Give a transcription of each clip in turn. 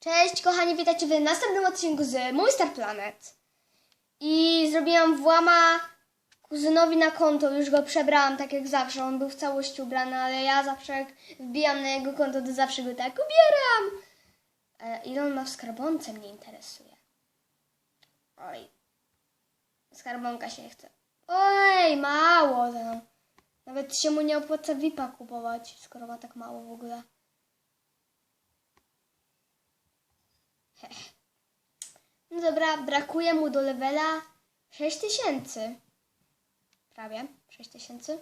Cześć kochani, witajcie w następnym odcinku z Mój Star Planet. I zrobiłam włama kuzynowi na konto, już go przebrałam tak jak zawsze, on był w całości ubrany, ale ja zawsze jak wbijam na jego konto, to zawsze go tak ubieram. E, ile on ma w skarbonce mnie interesuje. Oj, skarbonka się chce. Oj, mało tam. Nawet się mu nie opłaca VIP-a kupować, skoro ma tak mało w ogóle. No dobra, brakuje mu do levela 6000. Prawie 6000.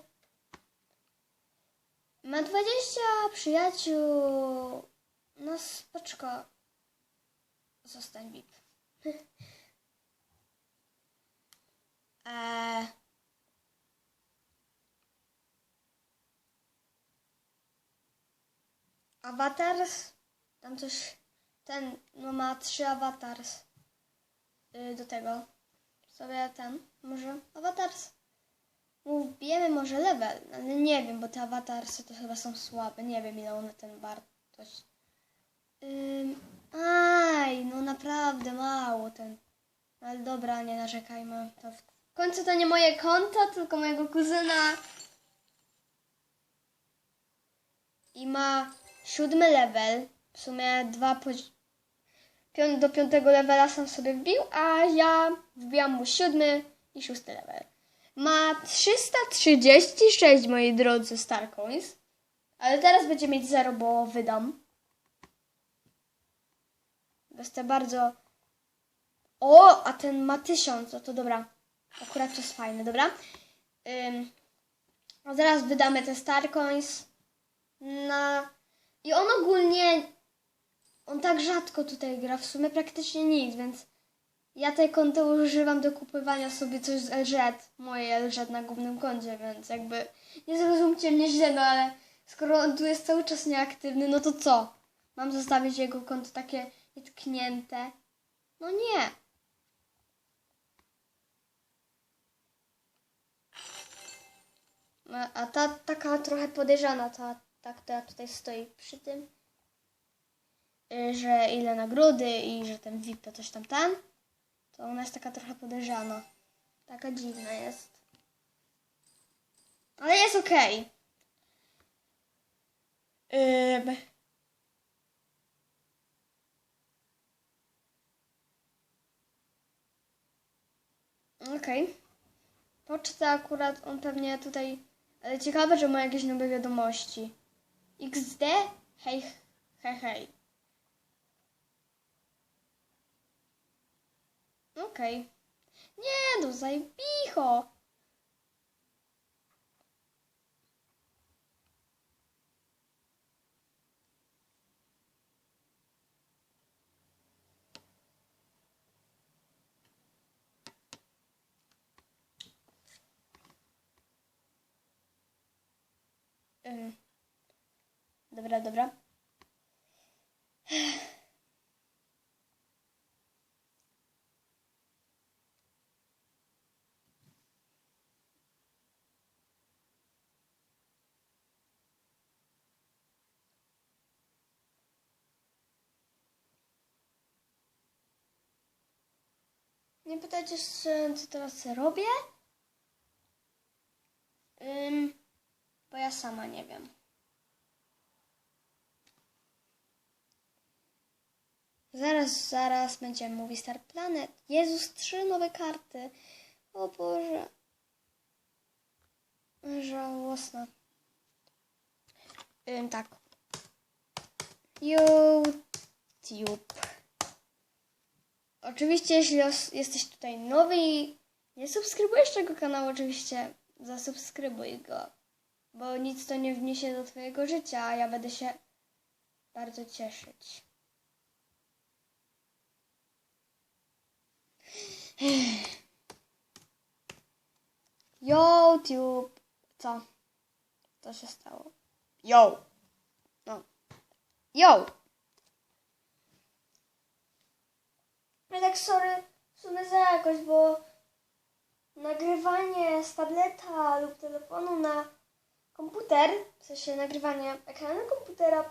Ma 20 przyjaciół. No spoczko. Zostań VIP. eee. Tam coś. Ten no ma trzy avatars. Yy, do tego. Sobie ten. Może avatars. Mu wbijemy może level, ale nie wiem, bo te awatarsy to chyba są słabe. Nie wiem ile one ten wartość. Ym, aj, no naprawdę mało ten. Ale dobra, nie narzekajmy. To w końcu to nie moje konto, tylko mojego kuzyna. I ma siódmy level. W sumie dwa pozi- pią- do piątego levela sam sobie wbił, a ja wbijam mu siódmy i szósty level. Ma 336, moi drodzy, Starcoins. Ale teraz będzie mieć zero, bo wydam. Jest to bardzo... O, a ten ma 1000, no to dobra. Akurat to jest fajne, dobra. Ym, zaraz wydamy te Starcoins na... I on ogólnie... On tak rzadko tutaj gra, w sumie praktycznie nic, więc... Ja te konto używam do kupowania sobie coś z LZ, moje LZ na głównym koncie, więc jakby nie zrozumcie mnie źle, no ale skoro on tu jest cały czas nieaktywny, no to co? Mam zostawić jego konto takie nietknięte? No nie. A- ta taka trochę podejrzana, ta, ta która tutaj stoi przy tym, że ile nagrody i że ten VIP to coś tam ten to ona jest taka trochę podejrzana. Taka dziwna jest. Ale jest okej. Ym. Okej. Poczta akurat on pewnie tutaj... Ale ciekawe, że ma jakieś nowe wiadomości. XD? Hej, hej, hej. Okej. Nie, no zajebicho. Ym. Dobra, dobra. Nie pytajcie co teraz robię? Bo ja sama nie wiem. Zaraz, zaraz będziemy mówić Star Planet. Jezus, trzy nowe karty. O Boże. Żałosne. Ym, tak. YouTube. Oczywiście, jeśli jesteś tutaj nowy i nie subskrybujesz tego kanału, oczywiście zasubskrybuj go, bo nic to nie wniesie do Twojego życia, a ja będę się bardzo cieszyć. YouTube. Co? Co się stało? Yo! No. Yo! Ja tak sorry sumie za jakość, bo nagrywanie z tableta lub telefonu na komputer, w sensie nagrywanie ekranu komputera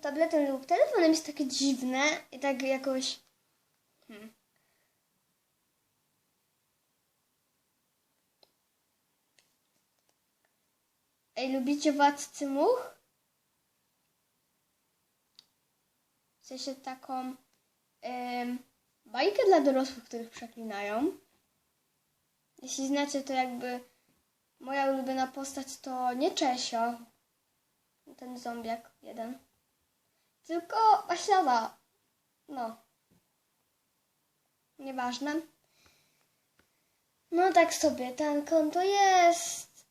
tabletem lub telefonem jest takie dziwne i tak jakoś... Hmm. Ej, lubicie Władcy Much? W sensie taką bajkę dla dorosłych, których przeklinają. Jeśli znacie, to jakby moja ulubiona postać to nie Czesio, ten zombiak jeden, tylko Waślawa. No. Nieważne. No tak sobie, ten konto jest.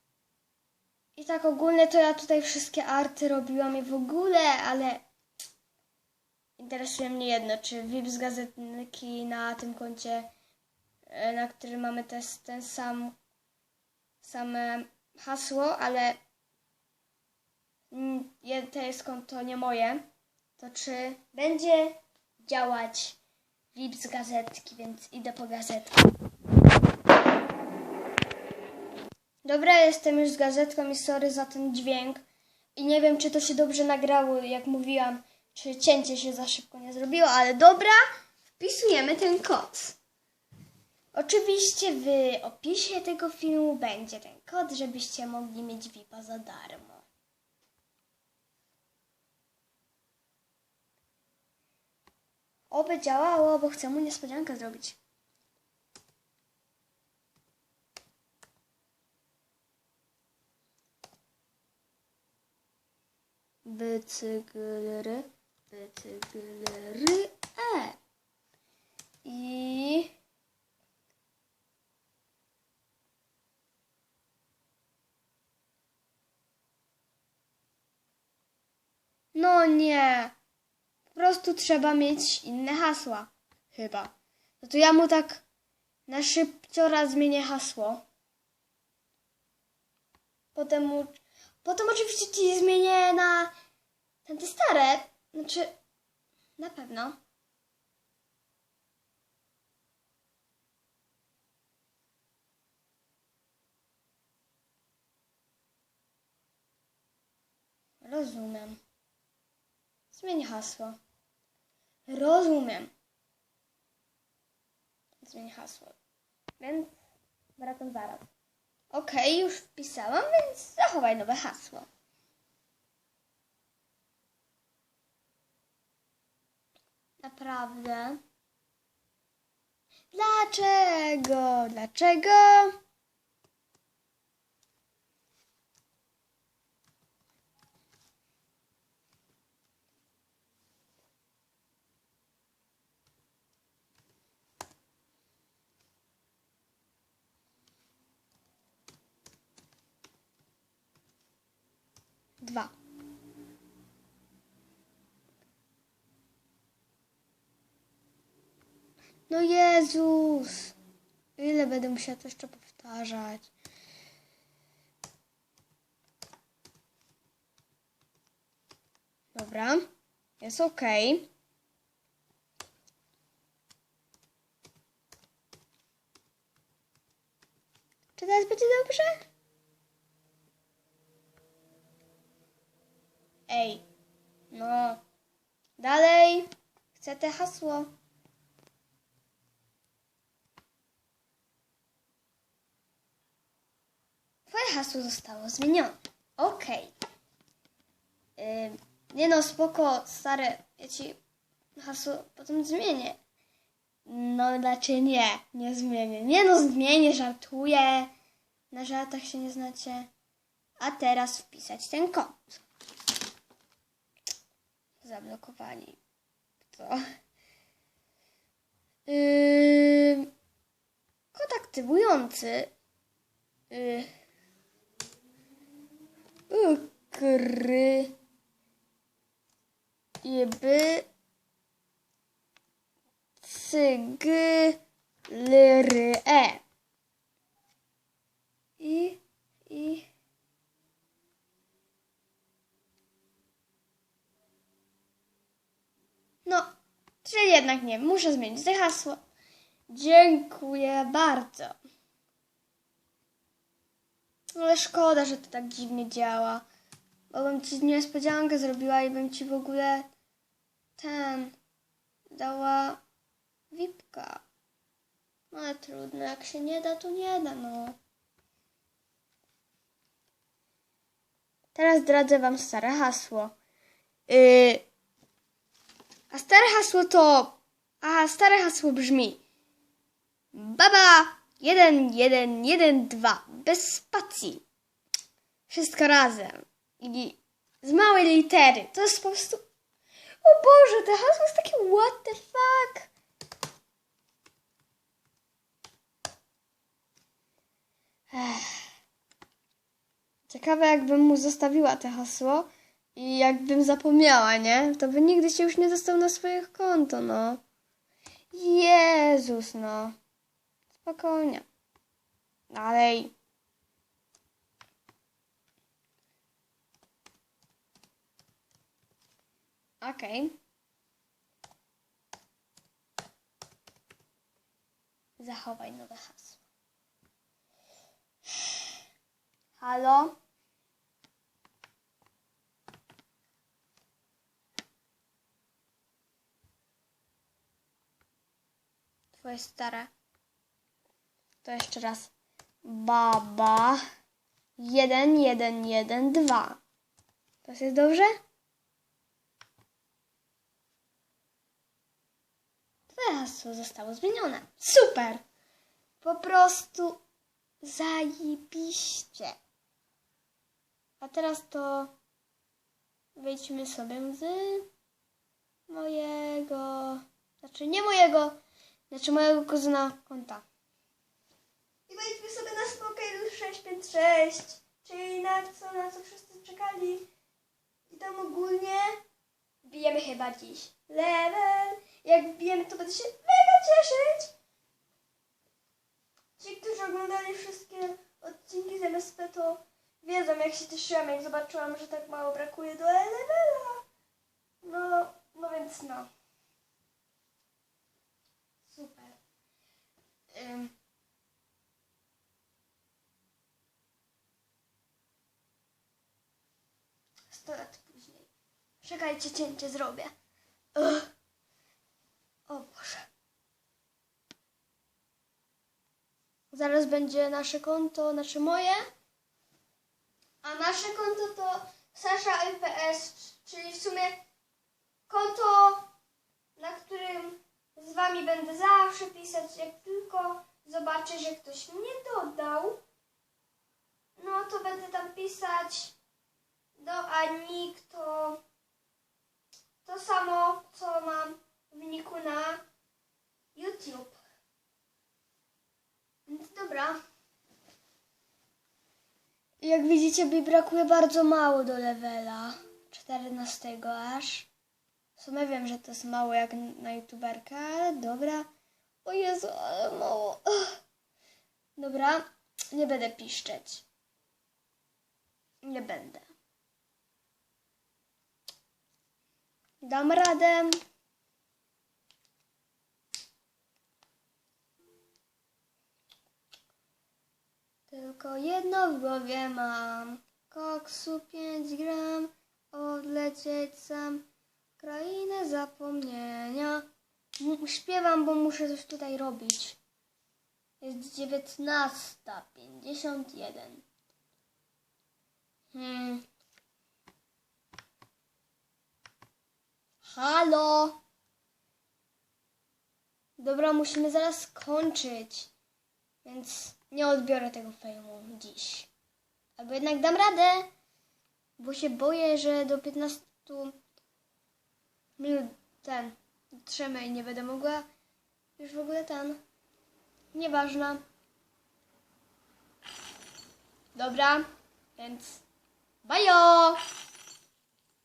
I tak ogólnie to ja tutaj wszystkie arty robiłam i w ogóle, ale interesuje mnie jedno, czy VIP z gazetki na tym koncie, e, na którym mamy też ten sam same hasło, ale to jest konto nie moje, to czy będzie działać VIP z gazetki, więc idę po gazetkę. Dobra, jestem już z gazetką i sorry za ten dźwięk. I nie wiem, czy to się dobrze nagrało, jak mówiłam, czy cięcie się za szybko nie zrobiło, ale dobra, wpisujemy ten kod. Oczywiście w opisie tego filmu będzie ten kod, żebyście mogli mieć VIP-a za darmo. Oby działało, bo chcę mu niespodziankę zrobić. Bicyklery, bicyklery, e. I... No nie. Po prostu trzeba mieć inne hasła. Chyba. No to ja mu tak na szybciora zmienię hasło. Potem mu... Potem oczywiście ci zmienię na tamte stare. Znaczy, na pewno. Rozumiem. Zmień hasło. Rozumiem. Zmień hasło. Więc wracam zaraz. Okej, już wpisałam, więc zachowaj nowe hasło. Naprawdę? Dlaczego? Dlaczego? Dwa. No Jezus! Ile będę musiała to jeszcze powtarzać? Dobra, jest ok. Czy teraz będzie dobrze? Ej, no. Dalej. Chcę te hasło. Hasło zostało zmienione. Okej. Ym, nie no, spoko, stare. Ja ci hasło potem zmienię. No, znaczy nie, nie zmienię. Nie no, zmienię, żartuję. Na żartach się nie znacie. A teraz wpisać ten kod. Zablokowali. To. Yy, kod aktywujący. Yy, ukry. Jeby. Cygy. Lyry. E. I. I. No, czyli jednak nie, muszę zmienić to hasło. Dziękuję bardzo. Ale szkoda, że to tak dziwnie działa. Bo bym ci niespodziankę zrobiła i bym ci w ogóle ten dała wipka. No ale trudno, jak się nie da, to nie da, no. Teraz zdradzę wam stare hasło. Yy, a stare hasło to. A stare hasło brzmi. Baba 1, 1, 1, 2. Bez spacji. Wszystko razem. I z małej litery. To jest po prostu. O Boże, to hasło jest takie what the fuck. Ech. Ciekawe, jakbym mu zostawiła te hasło i jakbym zapomniała, nie? To by nigdy się już nie dostał na swoje konto, no. Jezus, no. Spokojnie. Dalej. Okej. Zachowaj nowe hasło. Halo? Twoje stare. To jeszcze raz. Baba. Jeden, jeden, jeden, dwa. To jest dobrze? Twoje hasło zostało zmienione. Super! Po prostu zajebiście. A teraz to wejdźmy sobie z mojego, znaczy nie mojego, znaczy mojego kuzyna konta. I wejdźmy sobie na Smokale 656, czyli na co, na co wszyscy czekali. I tam ogólnie bijemy chyba dziś level. Jak wbijemy, to będę się mega cieszyć. Ci, którzy oglądali wszystkie odcinki z MSP, to wiedzą, jak się cieszyłam, jak zobaczyłam, że tak mało brakuje do levela. No, no więc no. 100 lat później. Czekajcie, cięcie zrobię. Ugh. O Boże. Zaraz będzie nasze konto, nasze moje. A nasze konto to Sasza MPS, czyli w sumie konto, na którym z wami będę zawsze pisać, jak tylko zobaczę, że ktoś mnie dodał. No to będę tam pisać do Anik to to samo, co mam w niku na YouTube. Więc dobra. Jak widzicie, mi brakuje bardzo mało do levela. 14 aż. W sumie wiem, że to jest mało jak na youtuberkę, ale dobra. O Jezu, ale mało. Ugh. Dobra, nie będę piszczeć. Nie będę. Dam radę. Tylko jedno w głowie mam. Koksu 5 gram. Odlecieć sam. Krainę zapomnienia. Śpiewam, bo muszę coś tutaj robić. Jest 19.51. Hmm. Halo? Dobra, musimy zaraz skończyć. Więc nie odbiorę tego fejmu dziś. Albo jednak dam radę, bo się boję, że do 15 minut ten trzemy i nie będę mogła już w ogóle ten. Nieważne. Dobra, więc bajo!